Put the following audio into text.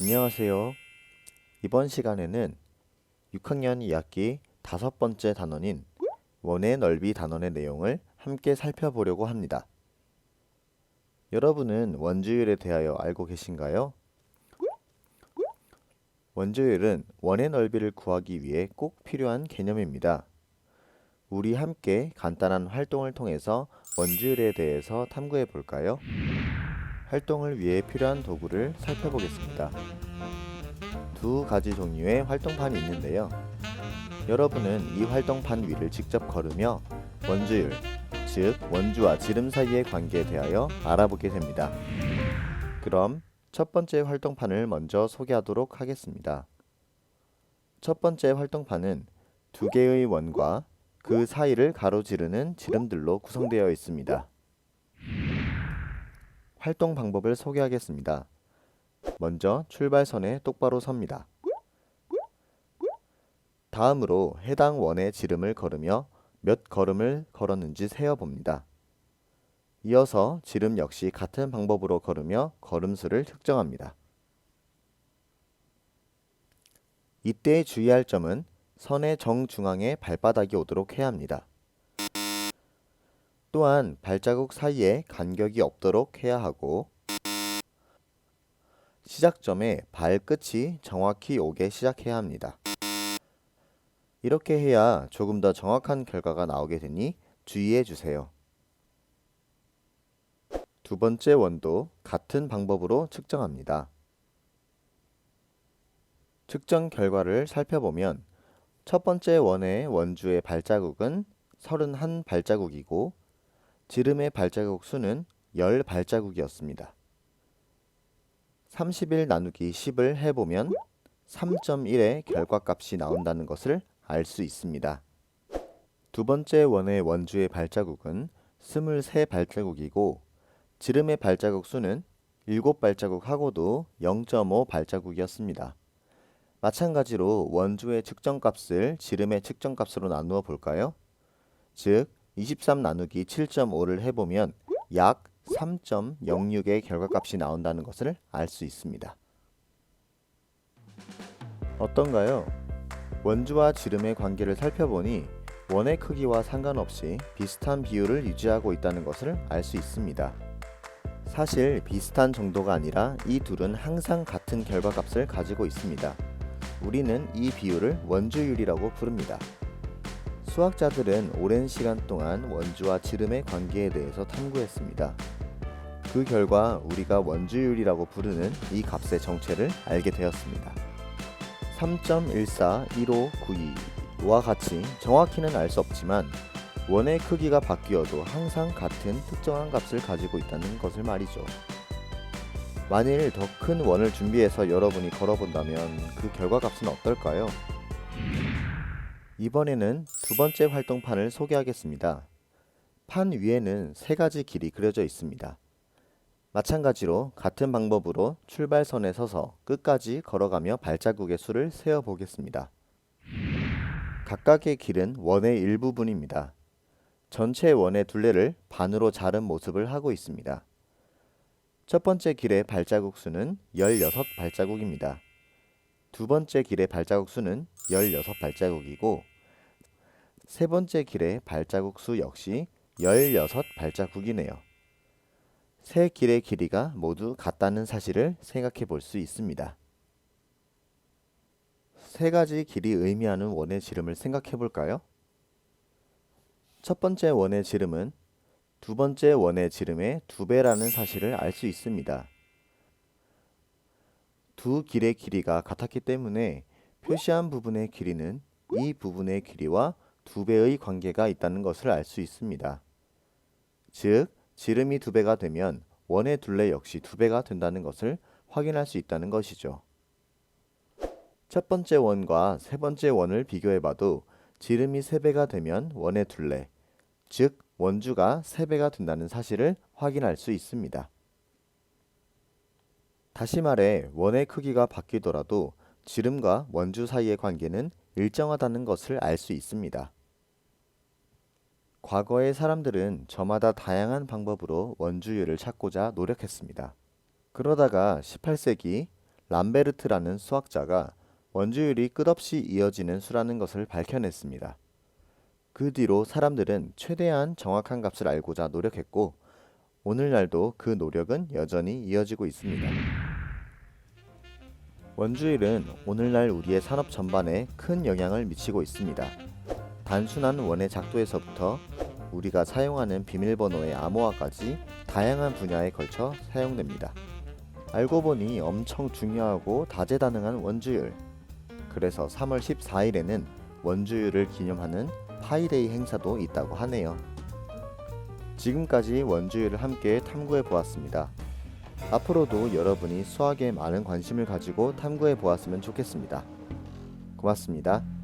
안녕하세요. 이번 시간에는 6학년 2학기 다섯 번째 단원인 원의 넓이 단원의 내용을 함께 살펴보려고 합니다. 여러분은 원주율에 대하여 알고 계신가요? 원주율은 원의 넓이를 구하기 위해 꼭 필요한 개념입니다. 우리 함께 간단한 활동을 통해서 원주율에 대해서 탐구해 볼까요? 활동을 위해 필요한 도구를 살펴보겠습니다. 두 가지 종류의 활동판이 있는데요. 여러분은 이 활동 판 위를 직접 걸으며 원주율, 즉 원주와 지름 사이의 관계에 대하여 알아보게 됩니다. 그럼 첫 번째 활동판을 먼저 소개하도록 하겠습니다. 첫 번째 활동판은 두 개의 원과 그 사이를 가로지르는 지름들로 구성되어 있습니다. 활동 방법을 소개하겠습니다. 먼저 출발선에 똑바로 섭니다. 다음으로 해당 원의 지름을 걸으며 몇 걸음을 걸었는지 세어 봅니다. 이어서 지름 역시 같은 방법으로 걸으며 걸음수를 측정합니다. 이때 주의할 점은 선의 정중앙에 발바닥이 오도록 해야 합니다. 또한 발자국 사이에 간격이 없도록 해야 하고 시작점에 발끝이 정확히 오게 시작해야 합니다. 이렇게 해야 조금 더 정확한 결과가 나오게 되니 주의해 주세요. 두 번째 원도 같은 방법으로 측정합니다. 측정 결과를 살펴보면 첫 번째 원의 원주의 발자국은 31 발자국이고 지름의 발자국 수는 10 발자국이었습니다. 31 나누기 10을 해보면 3.1의 결과값이 나온다는 것을 알 수 있습니다. 두 번째 원의 원주의 발자국은 23 발자국이고 지름의 발자국 수는 7 발자국하고도 0.5 발자국이었습니다. 마찬가지로 원주의 측정값을 지름의 측정값으로 나누어 볼까요? 즉, 23 나누기 7.5를 해보면 약 3.06의 결과값이 나온다는 것을 알 수 있습니다. 어떤가요? 원주와 지름의 관계를 살펴보니 원의 크기와 상관없이 비슷한 비율을 유지하고 있다는 것을 알 수 있습니다. 사실 비슷한 정도가 아니라 이 둘은 항상 같은 결과값을 가지고 있습니다. 우리는 이 비율을 원주율이라고 부릅니다. 수학자들은 오랜 시간 동안 원주와 지름의 관계에 대해서 탐구했습니다. 그 결과 우리가 원주율이라고 부르는 이 값의 정체를 알게 되었습니다. 3.141592와 같이 정확히는 알 수 없지만 원의 크기가 바뀌어도 항상 같은 특정한 값을 가지고 있다는 것을 말이죠. 만일 더 큰 원을 준비해서 여러분이 걸어본다면 그 결과 값은 어떨까요? 이번에는 두 번째 활동판을 소개하겠습니다. 판 위에는 세 가지 길이 그려져 있습니다. 마찬가지로 같은 방법으로 출발선에 서서 끝까지 걸어가며 발자국의 수를 세어 보겠습니다. 각각의 길은 원의 일부분입니다. 전체 원의 둘레를 반으로 자른 모습을 하고 있습니다. 첫 번째 길의 발자국 수는 16발자국입니다. 두 번째 길의 발자국 수는 16발자국이고 세 번째 길의 발자국 수 역시 16발자국이네요. 세 길의 길이가 모두 같다는 사실을 생각해 볼 수 있습니다. 세 가지 길이 의미하는 원의 지름을 생각해 볼까요? 첫 번째 원의 지름은 두 번째 원의 지름의 두 배라는 사실을 알 수 있습니다. 두 길의 길이가 같았기 때문에 표시한 부분의 길이는 이 부분의 길이와 두 배의 관계가 있다는 것을 알 수 있습니다. 즉, 지름이 두 배가 되면 원의 둘레 역시 두 배가 된다는 것을 확인할 수 있다는 것이죠. 첫 번째 원과 세 번째 원을 비교해 봐도 지름이 3배가 되면 원의 둘레, 즉 원주가 3배가 된다는 사실을 확인할 수 있습니다. 다시 말해 원의 크기가 바뀌더라도 지름과 원주 사이의 관계는 일정하다는 것을 알 수 있습니다. 과거의 사람들은 저마다 다양한 방법으로 원주율을 찾고자 노력했습니다. 그러다가 18세기 람베르트라는 수학자가 원주율이 끝없이 이어지는 수라는 것을 밝혀냈습니다. 그 뒤로 사람들은 최대한 정확한 값을 알고자 노력했고 오늘날도 그 노력은 여전히 이어지고 있습니다. 원주율은 오늘날 우리의 산업 전반에 큰 영향을 미치고 있습니다. 단순한 원의 작도에서부터 우리가 사용하는 비밀번호의 암호화까지 다양한 분야에 걸쳐 사용됩니다. 알고 보니 엄청 중요하고 다재다능한 원주율. 그래서 3월 14일에는 원주율을 기념하는 파이데이 행사도 있다고 하네요. 지금까지 원주율을 함께 탐구해 보았습니다. 앞으로도 여러분이 수학에 많은 관심을 가지고 탐구해 보았으면 좋겠습니다. 고맙습니다.